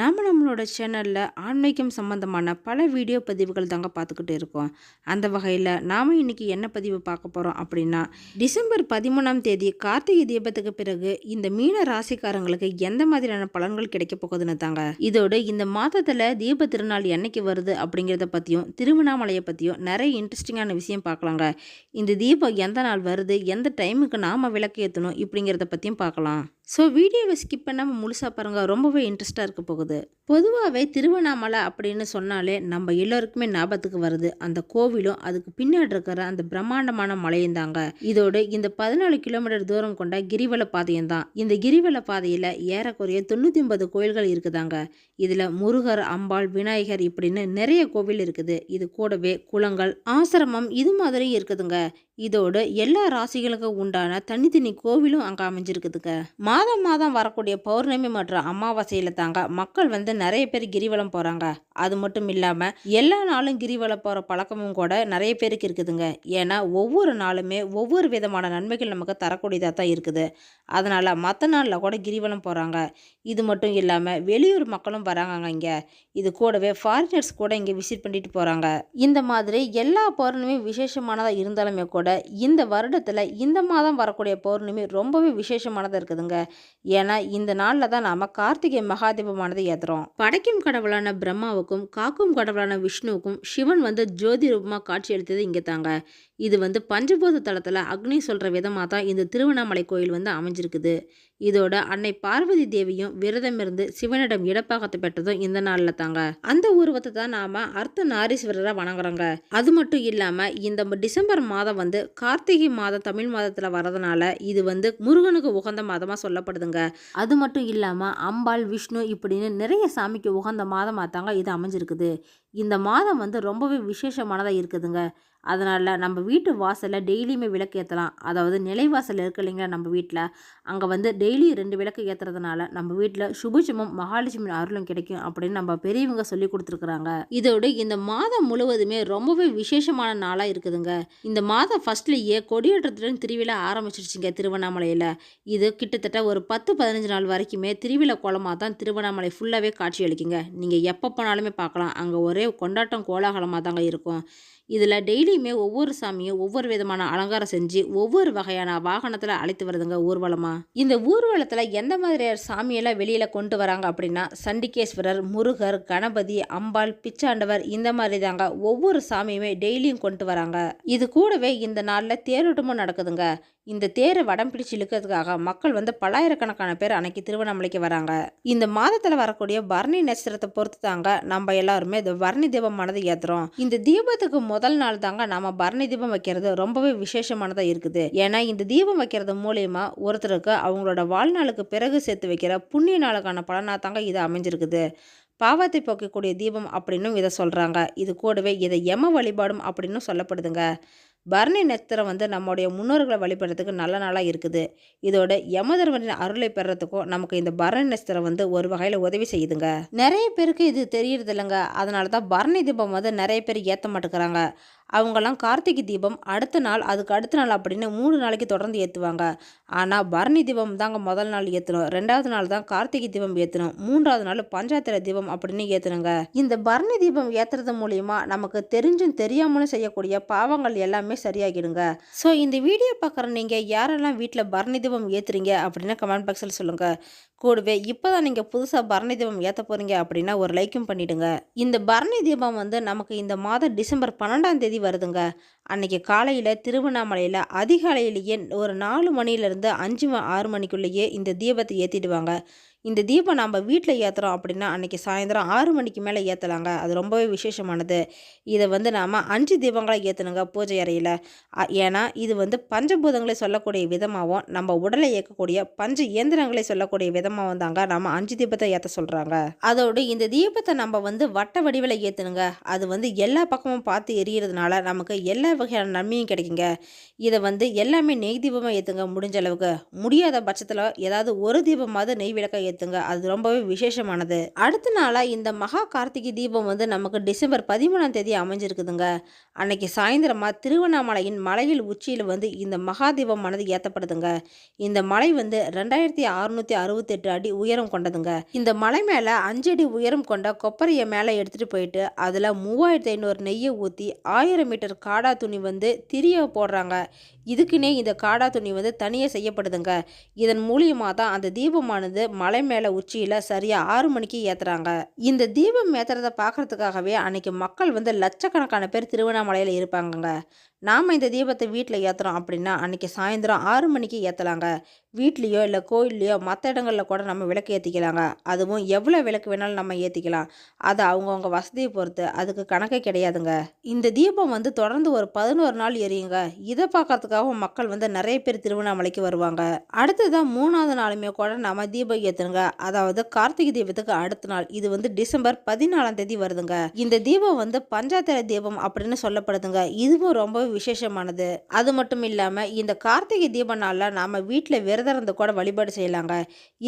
நாம் நம்மளோட சேனலில் ஆன்மீகம் சம்மந்தமான பல வீடியோ பதிவுகள் தாங்க பார்த்துக்கிட்டு இருக்கோம். அந்த வகையில் நாம் இன்னைக்கு என்ன பதிவு பார்க்க போகிறோம் அப்படின்னா டிசம்பர் பதிமூணாம் தேதி கார்த்திகை தீபத்துக்கு பிறகு இந்த மீன ராசிக்காரங்களுக்கு எந்த மாதிரியான பலன்கள் கிடைக்க போகுதுன்னு தாங்க. இதோடு இந்த மாதத்தில் தீப திருநாள் என்னைக்கு வருது அப்படிங்கிறத பற்றியும் திருவண்ணாமலையை பற்றியும் நிறைய இன்ட்ரெஸ்டிங்கான விஷயம் பார்க்கலாங்க. இந்த தீபம் எந்த நாள் வருது எந்த டைமுக்கு நாம் விளக்கு ஏற்றணும் இப்படிங்கிறத பற்றியும் பார்க்கலாம். ஸோ வீடியோவை ஸ்கிப் பண்ணாமல் முழுசாக பாருங்கள் ரொம்பவே இன்ட்ரெஸ்ட்டாக இருக்க போகுது. பொதுவாகவே திருவண்ணாமலை அப்படின்னு சொன்னாலே நம்ம எல்லோருக்குமே ஞாபகத்துக்கு வருது. அந்த கோவிலும் அதுக்கு பின்னாடி இருக்கிற அந்த பிரம்மாண்டமான மலையும் தாங்க. இதோடு இந்த பதினாலு கிலோமீட்டர் தூரம் கொண்ட கிரிவல பாதையும் தான். இந்த கிரிவல பாதையில் ஏறக்குறைய தொண்ணூற்றி ஒன்பது கோயில்கள் இருக்குதாங்க. இதில் முருகர் அம்பாள் விநாயகர் இப்படின்னு நிறைய கோவில் இருக்குது. இது கூடவே குளங்கள் ஆசிரமம் இது மாதிரி இருக்குதுங்க. இதோடு எல்லா ராசிகளுக்கும் உண்டான தனித்தனி கோவிலும் அங்கே அமைஞ்சிருக்குதுங்க. மாதம் மாதம் வரக்கூடிய பௌர்ணமி மற்றும் அமாவாசையில் தாங்க மக்கள் வந்து நிறைய பேர் கிரிவலம் போகிறாங்க அது மட்டும் இல்லாமல் எல்லா நாளும் கிரிவலம் போகிற பழக்கமும் கூட நிறைய பேருக்கு இருக்குதுங்க. ஏன்னா ஒவ்வொரு நாளுமே ஒவ்வொரு விதமான நன்மைகள் நமக்கு தரக்கூடியதாக தான் இருக்குது. அதனால் மற்ற நாளில் கூட கிரிவலம் போகிறாங்க இது மட்டும் இல்லாமல் வெளியூர் மக்களும் வராங்க இங்கே. இது கூடவே ஃபாரினர்ஸ் கூட இங்கே விசிட் பண்ணிட்டு போகிறாங்க இந்த மாதிரி எல்லா பௌர்ணமியும் விசேஷமானதாக இருந்தாலுமே கூட இந்த வருடத்தில் இந்த மாதம் வரக்கூடிய பௌர்ணமி ரொம்பவே விசேஷமானதாக இருக்குதுங்க. ஏன்னா இந்த நாளில் தான் நாம் கார்த்திகை மகாதீபமானது ஏற்றுறோம் படைக்கும் கடவுளான பிரம்மாவுக்கும் காக்கும் கடவுளான விஷ்ணுவுக்கும் சிவன் வந்து ஜோதி ரூபமாக காட்சி அளித்தது இங்கே தாங்க இது வந்து பஞ்சபூத தளத்தில் அக்னி சொல்கிற விதமாக தான் இந்த திருவண்ணாமலை கோயில் வந்து அமைஞ்சிருக்குது. இதோட அன்னை பார்வதி தேவியும் விரதம் இருந்து சிவனிடம் இடப்பாகத்தை பெற்றதும் இந்த நாளில் தாங்க. அந்த உருவத்தை தான் நாம் அர்த்த நாரீஸ்வரரை வணங்குறோங்க. அது மட்டும் இல்லாமல் இந்த டிசம்பர் மாதம் வந்து கார்த்திகை மாதம் தமிழ் மாதத்தில் வரதுனால இது வந்து முருகனுக்கு உகந்த மாதமாக சொல்லப்படுதுங்க. அது மட்டும் இல்லாமல் அம்பாள் விஷ்ணு இப்படின்னு நிறைய சாமிக்கு உகந்த மாதமாக தாங்க இது அமைஞ்சிருக்குது. இந்த மாதம் வந்து ரொம்பவே விசேஷமானதாக இருக்குதுங்க. அதனால் நம்ம வீட்டு வாசலில் டெய்லியுமே விளக்கு ஏற்றலாம் அதாவது நிலைவாசல் இருக்கு இல்லைங்களா நம்ம வீட்டில் அங்கே வந்து டெய்லி ரெண்டு விளக்கு ஏற்றுறதுனால நம்ம வீட்டில் சுபிட்சமும் மகாலட்சுமி அருளும் கிடைக்கும் அப்படின்னு நம்ம பெரியவங்க சொல்லி கொடுத்துருக்குறாங்க. இதோடு இந்த மாதம் முழுவதுமே ரொம்பவே விசேஷமான நாளாக இருக்குதுங்க. இந்த மாதம் ஃபஸ்ட்லேயே கொடியேற்றத்துடன் திருவிழா ஆரம்பிச்சிருச்சுங்க திருவண்ணாமலையில். இது கிட்டத்தட்ட ஒரு பத்து பதினஞ்சு நாள் வரைக்குமே திருவிழா கோலமாக தான் திருவண்ணாமலை ஃபுல்லாகவே காட்சி அளிக்குங்க. நீங்கள் எப்போ போனாலுமே பார்க்கலாம். அங்கே ஒரே கொண்டாட்டம் கோலாகலமாக தாங்க இருக்கும். இதில் டெய்லியுமே ஒவ்வொரு சாமியும் ஒவ்வொரு விதமான அலங்காரம் செஞ்சு ஒவ்வொரு வகையான வாகனத்தில் அழைத்து வருதுங்க ஊர்வலமாக இந்த ஊர்வலத்தில் எந்த மாதிரியான சாமியெல்லாம் வெளியில் கொண்டு வராங்க அப்படின்னா சண்டிகேஸ்வரர் முருகர் கணபதி அம்பாள் பிச்சாண்டவர் இந்த மாதிரி தாங்க ஒவ்வொரு சாமியுமே டெய்லியும் கொண்டு வராங்க. இது கூடவே இந்த நாளில் தேரோட்டமும் நடக்குதுங்க. இந்த தேரை வடம் பிடிச்சு இழுக்கிறதுக்காக மக்கள் வந்து பல்லாயிரக்கணக்கான பேர் அன்னைக்கு திருவண்ணாமலைக்கு வராங்க. இந்த மாதத்தில் வரக்கூடிய பரணி நட்சத்திரத்தை பொறுத்து தாங்க நம்ம எல்லாருமே இந்த பரணி தீபமானது ஏற்றுறோம் இந்த தீபத்துக்கு முதல் நாள் தாங்க நம்ம பரணி தீபம் வைக்கிறது ரொம்பவே விசேஷமானதாக இருக்குது. ஏன்னா இந்த தீபம் வைக்கிறது மூலயமா ஒருத்தருக்கு அவங்களோட வாழ்நாளுக்கு பிறகு சேர்த்து வைக்கிற புண்ணிய நாளுக்கான பலனாக தாங்க இது அமைஞ்சிருக்குது. பாவத்தை போக்கக்கூடிய தீபம் அப்படின்னும் இதை சொல்கிறாங்க இது கூடவே இதை யம வழிபாடும் அப்படின்னும் சொல்லப்படுதுங்க. பரணி நட்சத்திரம் வந்து நம்முடைய முன்னோர்களை வழிபடுறதுக்கு நல்ல நாளாக இருக்குது. இதோட யமதர்மனின் அருளை பெறத்துக்கும் நமக்கு இந்த பரணி நட்சத்திரம் வந்து ஒரு வகையில் உதவி செய்யுதுங்க. நிறைய பேருக்கு இது தெரியறது இல்லைங்க அதனால தான் பரணி தீபம் வந்து நிறைய பேர் ஏற்ற மாட்டேங்கிறாங்க. அவங்கெல்லாம் கார்த்திகை தீபம் அடுத்த நாள் அதுக்கு அடுத்த நாள் அப்படின்னு மூணு நாளைக்கு தொடர்ந்து ஏற்றுவாங்க ஆனால் பரணி தீபம் தாங்க முதல் நாள் ஏற்றணும் ரெண்டாவது நாள் தான் கார்த்திகை தீபம் ஏற்றணும் மூன்றாவது நாள் பஞ்சாத்திர தீபம் அப்படின்னு ஏற்றணுங்க இந்த பரணி தீபம் ஏற்றுறது மூலியமாக நமக்கு தெரிஞ்சும் தெரியாமலும் செய்யக்கூடிய பாவங்கள் எல்லாமே சரியாகிடுங்க. ஸோ இந்த வீடியோ பார்க்குற நீங்கள் யாரெல்லாம் வீட்டில் பரணி தீபம் ஏற்றுறீங்க அப்படின்னு கமெண்ட் பாக்ஸில் சொல்லுங்கள் கூடவே இப்போ தான் நீங்கள் புதுசாக பரணி தீபம் ஏற்ற போகிறீங்க அப்படின்னா ஒரு லைக்கும் பண்ணிவிடுங்க இந்த பரணி தீபம் வந்து நமக்கு இந்த மாதம் டிசம்பர் பன்னெண்டாம் தேதி வருதுங்க. அன்றைக்கி காலையில் திருவண்ணாமலையில் அதிகாலையிலேயே ஒரு நாலு மணிலேருந்து அஞ்சு ஆறு மணிக்குள்ளேயே இந்த தீபத்தை ஏற்றிடுவாங்க இந்த தீபம் நம்ம வீட்டில் ஏற்றுறோம் அப்படின்னா அன்றைக்கி சாயந்தரம் ஆறு மணிக்கு மேலே ஏற்றலாங்க அது ரொம்பவே விசேஷமானது. இதை வந்து நாம் அஞ்சு தீபங்களை ஏற்றணுங்க பூஜை அறையில். ஏன்னா இது வந்து பஞ்சபூதங்களை சொல்லக்கூடிய விதமாகவும் நம்ம உடலை இயக்கக்கூடிய பஞ்ச இயந்திரங்களை சொல்லக்கூடிய விதமாகவும் தாங்க நம்ம அஞ்சு தீபத்தை ஏற்ற சொல்கிறாங்க அதோடு இந்த தீபத்தை நம்ம வந்து வட்ட வடிவில் ஏற்றணுங்க அது வந்து எல்லா பக்கமும் பார்த்து எரியறதுனால நமக்கு எல்லா வகையான நன்மையும் கிடைக்குங்க. இதை வந்து எல்லாமே நெய் தீபமாக ஏற்றுங்க முடிஞ்ச அளவுக்கு. முடியாத பட்சத்தில் ஏதாவது ஒரு தீபமாவது நெய் விளக்கை ஏற்றுங்க அது ரொம்பவே விசேஷமானது. அடுத்த நாளாக இந்த மகா கார்த்திகை தீபம் வந்து நமக்கு டிசம்பர் பதிமூணாம் தேதி அமைஞ்சிருக்குதுங்க. அன்னைக்கு சாயந்தரமாக திருவண்ணாமலையின் மலையில் உச்சியில் வந்து இந்த மகா தீபமானது ஏற்றப்படுதுங்க இந்த மலை வந்து ரெண்டாயிரத்தி அறுநூற்றி அறுபத்தெட்டு அடி உயரம் கொண்டதுங்க. இந்த மலை மேலே அஞ்சு அடி உயரம் கொண்ட கொப்பரையை மேலே எடுத்துகிட்டு போயிட்டு அதில் மூவாயிரத்தி ஐநூறு நெய்யை ஊற்றி ஆயிரம் மீட்டர் காடா துணி வந்து திரிய போடுறாங்க. இதுக்குன்னே இந்த காடா துணி வந்து தனியாக செய்யப்படுதுங்க. இதன் மூலியமாக தான் அந்த தீபமானது மலை மேலே உச்சியில் சரியாக ஆறு மணிக்கு ஏற்றுறாங்க இந்த தீபம் ஏற்றுறதை பார்க்குறதுக்காகவே அன்னைக்கு மக்கள் வந்து லட்சக்கணக்கான பேர் திருவண்ணாமலையில் இருப்பாங்கங்க. நாம் இந்த தீபத்தை வீட்டில் ஏற்றுறோம் அப்படின்னா அன்றைக்கி சாயந்தரம் ஆறு மணிக்கு ஏற்றலாங்க வீட்லேயோ இல்லை கோயில்லையோ மற்ற இடங்களில் கூட நம்ம விளக்கு ஏற்றிக்கலாங்க அதுவும் எவ்வளோ விளக்கு வேணாலும் நம்ம ஏற்றிக்கலாம் அது அவங்கவுங்க வசதியை பொறுத்து. அதுக்கு கணக்கே கிடையாதுங்க. இந்த தீபம் வந்து தொடர்ந்து ஒரு பதினோரு நாள் எரியுங்க. இதை பார்க்கறதுக்காகவும் மக்கள் வந்து நிறைய பேர் திருவண்ணாமலைக்கு வருவாங்க. அடுத்ததான் மூணாவது நாளுமே கூட நம்ம தீபம் ஏற்றுனுங்க அதாவது கார்த்திகை தீபத்துக்கு அடுத்த நாள். இது வந்து டிசம்பர் பதினாலாம் தேதி வருதுங்க. இந்த தீபம் வந்து பஞ்சாத்திர தீபம் அப்படின்னு சொல்லப்படுதுங்க. இதுவும் ரொம்ப விசேஷமானது. அது மட்டும் இல்லாமல் இந்த கார்த்திகை தீப நாளில் நாம் வீட்டில் விரதம் இருந்து கூட வழிபாடு செய்யலாங்க.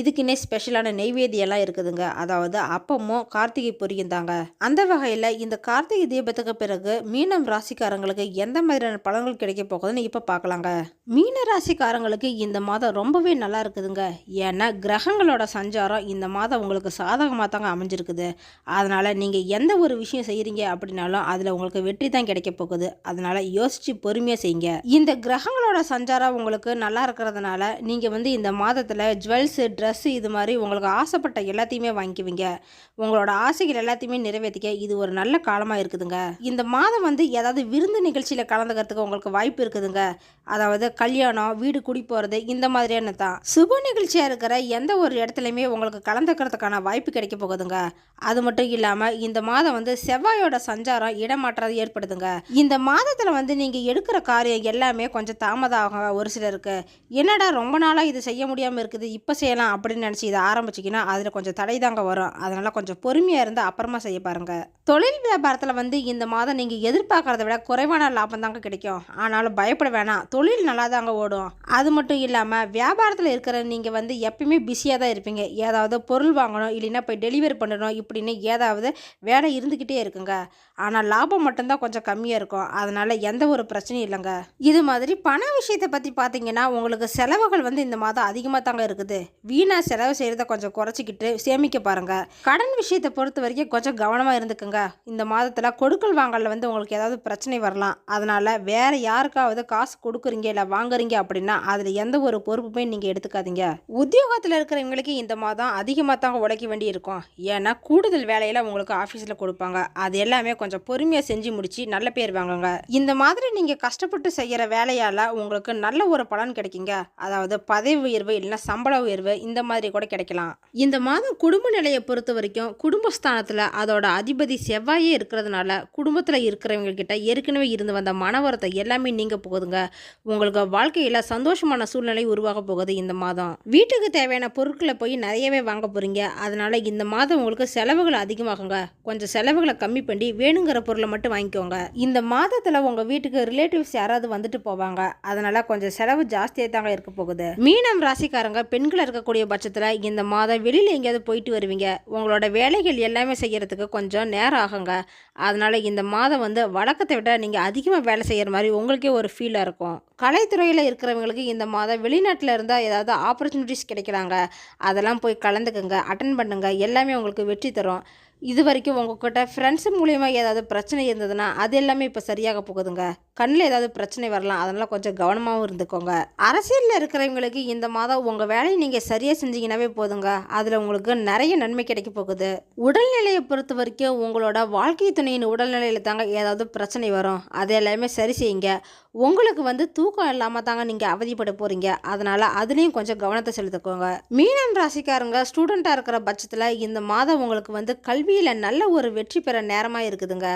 இதுக்குன்னே ஸ்பெஷலான நெய்வேதியெல்லாம் இருக்குதுங்க. அதாவது அப்பமும் கார்த்திகை பொரியும் தாங்க. அந்த வகையில் இந்த கார்த்திகை தீபத்துக்கு பிறகு மீனம் ராசிக்காரங்களுக்கு எந்த மாதிரியான பலன்கள் கிடைக்க போகுதுன்னு இப்போ பார்க்கலாங்க. மீன ராசிக்காரங்களுக்கு இந்த மாதம் ரொம்பவே நல்லா இருக்குதுங்க. ஏன்னா கிரகங்களோட சஞ்சாரம் இந்த மாதம் உங்களுக்கு சாதகமாக தாங்க அமைஞ்சிருக்குது. அதனால் நீங்கள் எந்த ஒரு விஷயம் செய்கிறீங்க அப்படின்னாலும் அதில் உங்களுக்கு வெற்றி தான் கிடைக்க போகுது. அதனால் யோசித்து பொறுமையாக செய்யுங்க. இந்த கிரகங்களோட சஞ்சாரம் உங்களுக்கு நல்லா இருக்கிறதுனால நீங்கள் வந்து இந்த மாதத்தில் ஜுவல்ஸு ட்ரெஸ்ஸு இது மாதிரி உங்களுக்கு ஆசைப்பட்ட எல்லாத்தையுமே வாங்கிக்குவீங்க. உங்களோட ஆசைகள் எல்லாத்தையுமே நிறைவேற்றிக்க இது ஒரு நல்ல காலமாக இருக்குதுங்க. இந்த மாதம் வந்து ஏதாவது விருந்து நிகழ்ச்சியில் கலந்துக்கிறதுக்கு உங்களுக்கு வாய்ப்பு இருக்குதுங்க. அதாவது கல்யாணம் வீடு குடி போகிறது இந்த மாதிரியான தான் சுப நிகழ்ச்சியாக இருக்கிற எந்த ஒரு இடத்துலையுமே உங்களுக்கு கலந்துக்கிறதுக்கான வாய்ப்பு கிடைக்க போகுதுங்க. அது மட்டும் இல்லாமல் இந்த மாதம் வந்து செவ்வாயோட சஞ்சாரம் இடமாற்றம் ஏற்படுதுங்க. இந்த மாதத்தில் வந்து நீங்கள் எடுக்கிற காரியம் எல்லாமே கொஞ்சம் தாமதம் ஆகும் ஒரு சிலருக்கு. என்னடா ரொம்ப நாளாக இது செய்ய முடியாமல் இருக்குது இப்போ செய்யலாம் அப்படின்னு நினச்சி இதை ஆரம்பிச்சிங்கன்னா அதில் கொஞ்சம் தடை தாங்க வரும். அதனால் கொஞ்சம் பொறுமையாக இருந்து அப்புறமா செய்ய பாருங்கள் தொழில் வியாபாரத்தில் வந்து இந்த மாதம் நீங்கள் எதிர்பார்க்கறத விட குறைவான லாபம் தாங்க கிடைக்கும். ஆனாலும் பயப்பட வேணாம். தொழில் நல்லா தாங்க ஓடும். அது மட்டும் இல்லாமல் வியாபாரத்தில் இருக்கிற நீங்கள் வந்து எப்பயுமே பிஸியாக தான் இருப்பீங்க. ஏதாவது பொருள் வாங்கணும் இல்லைன்னா போய் டெலிவரி பண்ணணும் இப்படின்னு ஏதாவது வேலை இருந்துக்கிட்டே இருக்குங்க. ஆனால் லாபம் மட்டும்தான் கொஞ்சம் கம்மியாக இருக்கும். அதனால் எந்த ஒரு பிரச்சனையும் இல்லைங்க. இது மாதிரி பண விஷயத்தை பற்றி பார்த்தீங்கன்னா உங்களுக்கு செலவுகள் வந்து இந்த மாதம் அதிகமாக தாங்க இருக்குது. வீணாக செலவு செய்கிறத கொஞ்சம் குறைச்சிக்கிட்டு சேமிக்க பாருங்கள் கடன் விஷயத்தை பொறுத்த வரைக்கும் கொஞ்சம் கவனமாக இருந்துக்குங்க. இந்த மாதத்தில் கொடுக்கல் வாங்கலில் வந்து உங்களுக்கு ஏதாவது பிரச்சனை வரலாம். அதனால் வேறு யாருக்காவது காசு கொடுக்குறீங்க இல்லை வாங்குறீங்க அப்படின்னா அதில் எந்த ஒரு பொறுப்புமே நீங்கள் எடுத்துக்காதீங்க. உத்தியோகத்தில் இருக்கிறவங்களுக்கு இந்த மாதம் அதிகமாக தாங்க உழைக்க வேண்டி இருக்கும். ஏன்னா கூடுதல் வேலையில் உங்களுக்கு ஆஃபீஸில் கொடுப்பாங்க. அது எல்லாமே கொஞ்சம் பொறுமையாக செஞ்சு முடிச்சு நல்ல பேர் வாங்குங்க. இந்த மாதிரி நீங்கள் கஷ்டப்பட்டு செய்கிற வேலையால் உங்களுக்கு நல்ல ஒரு பலன் கிடைக்குங்க. அதாவது பதவி உயர்வு இல்லைன்னா சம்பள உயர்வு இந்த மாதிரி கூட கிடைக்கலாம். இந்த மாதம் குடும்ப நிலையை பொறுத்த வரைக்கும் குடும்பஸ்தானத்தில் அதோட அதிபதி செவ்வாயே இருக்கிறதுனால குடும்பத்தில் இருக்கிறவங்க கிட்ட ஏற்கனவே இருந்து வந்த மனவரத்தை எல்லாமே நீங்க போகுதுங்க. உங்களுக்கு வாழ்க்கையில் சந்தோஷமான சூழ்நிலை உருவாக போகுது இந்த மாதம். வீட்டுக்கு தேவையான பொருட்களை போய் நிறையவே வாங்க போகிறீங்க அதனால் இந்த மாதம் உங்களுக்கு செலவுகள் அதிகமாகுங்க. கொஞ்சம் செலவுகளை கம்மி பண்ணி வேணுங்கிற பொருளை மட்டும் வாங்கிக்கோங்க. இந்த மாதத்தில் உங்கள் வீட்டுக்கு ரிலேட்டிவ்ஸ் யாராவது வந்துட்டு போவாங்க. அதனால் கொஞ்சம் செலவு ஜாஸ்தியாக தாங்க இருக்க போகுது. மீனம் ராசிக்காரங்க பெண்கள் இருக்கக்கூடிய பட்சத்தில் இந்த மாதம் வெளியில் எங்கேயாவது போயிட்டு வருவீங்க. உங்களோட வேலைகள் எல்லாமே செய்கிறதுக்கு கொஞ்சம் நேரம் ஆகுங்க. அதனால் இந்த மாதம் வந்து வழக்கத்தை விட நீங்கள் அதிகமாக வேலை செய்கிற மாதிரி உங்களுக்கே ஒரு ஃபீலாக இருக்கும். இருக்கும். கலைத்துறையில் இருக்கிறவங்களுக்கு இந்த மாதம் வெளிநாட்டில் இருந்தால் ஏதாவது ஆப்பர்ச்சுனிட்டிஸ் கிடைக்கிறாங்க. அதெல்லாம் போய் கலந்துக்குங்க அட்டன் பண்ணுங்கள் எல்லாமே உங்களுக்கு வெற்றி தரும். இது வரைக்கும் உங்ககிட்ட ஃப்ரெண்ட்ஸ் மூலியமாக ஏதாவது பிரச்சனை இருந்ததுன்னா அது எல்லாமே இப்போ சரியாக போகுதுங்க. கண்ணில் ஏதாவது பிரச்சனை வரலாம் அதனால் கொஞ்சம் கவனமாகவும் இருந்துக்கோங்க. அரசியலில் இருக்கிறவங்களுக்கு இந்த மாதம் உங்கள் வேலையை நீங்கள் சரியாக செஞ்சீங்கன்னாவே போதுங்க. அதில் உங்களுக்கு நிறைய நன்மை கிடைக்க போகுது. உடல்நிலையை பொறுத்த வரைக்கும் உங்களோட வாழ்க்கை துணையின் உடல்நிலையில் தாங்க ஏதாவது பிரச்சனை வரும். அது எல்லாமே சரி செய்யுங்க. உங்களுக்கு வந்து தூக்கம் இல்லாமல் தாங்க நீங்கள் அவதிப்பட போகிறீங்க அதனால் அதுலேயும் கொஞ்சம் கவனத்தை செலுத்துக்கோங்க. மீனம் ராசிக்காரங்க ஸ்டூடெண்ட்டாக இருக்கிற பட்சத்தில் இந்த மாதம் உங்களுக்கு வந்து கல்வியில் நல்ல ஒரு வெற்றி பெற நேரமாக இருக்குதுங்க.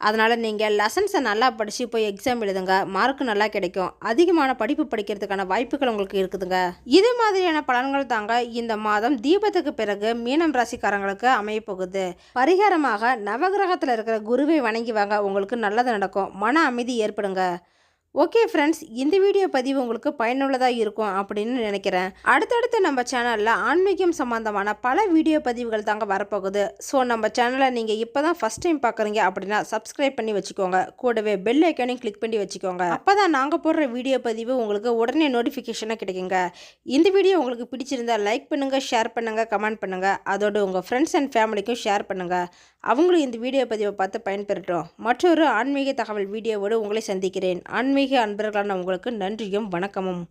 அதனால் நீங்கள் லெசன்ஸை நல்லா படித்து போய் எக்ஸாம் எழுதுங்க. மார்க் நல்லா கிடைக்கும். அதிகமான படிப்பு படிக்கிறதுக்கான வாய்ப்புகள் உங்களுக்கு இருக்குதுங்க. இது மாதிரியான பலன்கள் தாங்க இந்த மாதம் தீபத்துக்கு பிறகு மீனம் ராசிக்காரங்களுக்கு அமைய போகுது பரிகாரமாக நவகிரகத்தில் இருக்கிற குருவை வணங்கி வாங்க உங்களுக்கு நல்லது நடக்கும். மன அமைதி ஏற்படுங்க. ஓகே ஃப்ரெண்ட்ஸ் இந்த வீடியோ பதிவு உங்களுக்கு பயனுள்ளதாக இருக்கும் அப்படின்னு நினைக்கிறேன். அடுத்தடுத்து நம்ம சேனலில் ஆன்மீகம் சம்மந்தமான பல வீடியோ பதிவுகள் தாங்க வரப்போகுது. ஸோ நம்ம சேனலை நீங்கள் இப்போ தான் ஃபஸ்ட் டைம் பார்க்குறீங்க அப்படின்னா சப்ஸ்கிரைப் பண்ணி வச்சுக்கோங்க. கூடவே பெல் ஐக்கானையும் கிளிக் பண்ணி வச்சுக்கோங்க. அப்போ தான் நாங்கள் போடுற வீடியோ பதிவு உங்களுக்கு உடனே நோட்டிஃபிகேஷனாக கிடைக்குங்க. இந்த வீடியோ உங்களுக்கு பிடிச்சிருந்தா லைக் பண்ணுங்கள் ஷேர் பண்ணுங்கள் கமெண்ட் பண்ணுங்கள் அதோடு உங்கள் ஃப்ரெண்ட்ஸ் அண்ட் ஃபேமிலிக்கும் ஷேர் பண்ணுங்கள் அவங்களும் இந்த வீடியோ பதிவை பார்த்து பயன்பெறட்டும். மற்றொரு ஆன்மீக தகவல் வீடியோவோடு உங்களை சந்திக்கிறேன். ஆன்மீக ஆன்மீக அன்பர்களான உங்களுக்கு நன்றியும் வணக்கமும்.